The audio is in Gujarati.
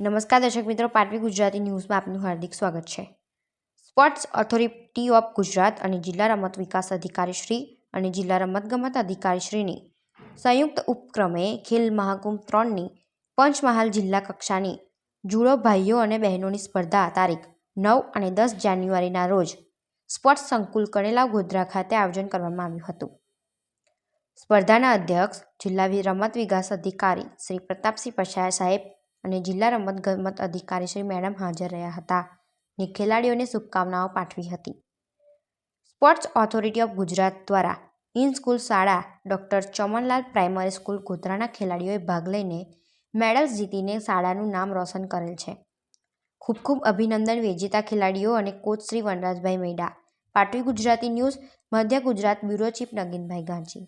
નમસ્કાર દર્શક મિત્રો, પાટવી ગુજરાતી ન્યૂઝમાં આપનું હાર્દિક સ્વાગત છે. સ્પોર્ટ્સ ઓથોરિટી ઓફ ગુજરાત અને જિલ્લા રમત વિકાસ અધિકારી શ્રી અને જિલ્લા રમતગમત અધિકારી શ્રીની સંયુક્ત ઉપક્રમે ખેલ મહાકુંભ ત્રણની પંચમહાલ જિલ્લા કક્ષાની જુડો ભાઈઓ અને બહેનોની સ્પર્ધા તારીખ નવ અને દસ જાન્યુઆરીના રોજ સ્પોર્ટ્સ સંકુલ કણેલા ગોધરા ખાતે આયોજન કરવામાં આવ્યું હતું. સ્પર્ધાના અધ્યક્ષ જિલ્લા રમત વિકાસ અધિકારી શ્રી પ્રતાપસિંહ પછાયા સાહેબ અને જિલ્લા રમત ગમત અધિકારી શ્રી મેડમ હાજર રહ્યા હતા ને ખેલાડીઓને શુભકામનાઓ પાઠવી હતી. સ્પોર્ટ્સ ઓથોરિટી ઓફ ગુજરાત દ્વારા ઇન સ્કૂલ શાળા ડૉક્ટર ચમનલાલ પ્રાઇમરી સ્કૂલ ગોધરાના ખેલાડીઓએ ભાગ લઈને મેડલ્સ જીતીને શાળાનું નામ રોશન કરેલ છે. ખૂબ ખૂબ અભિનંદન વિજેતા ખેલાડીઓ અને કોચ શ્રી વનરાજભાઈ મેડા. પાટવી ગુજરાતી ન્યૂઝ, મધ્ય ગુજરાત બ્યુરો ચીફ નગીનભાઈ ગાંચી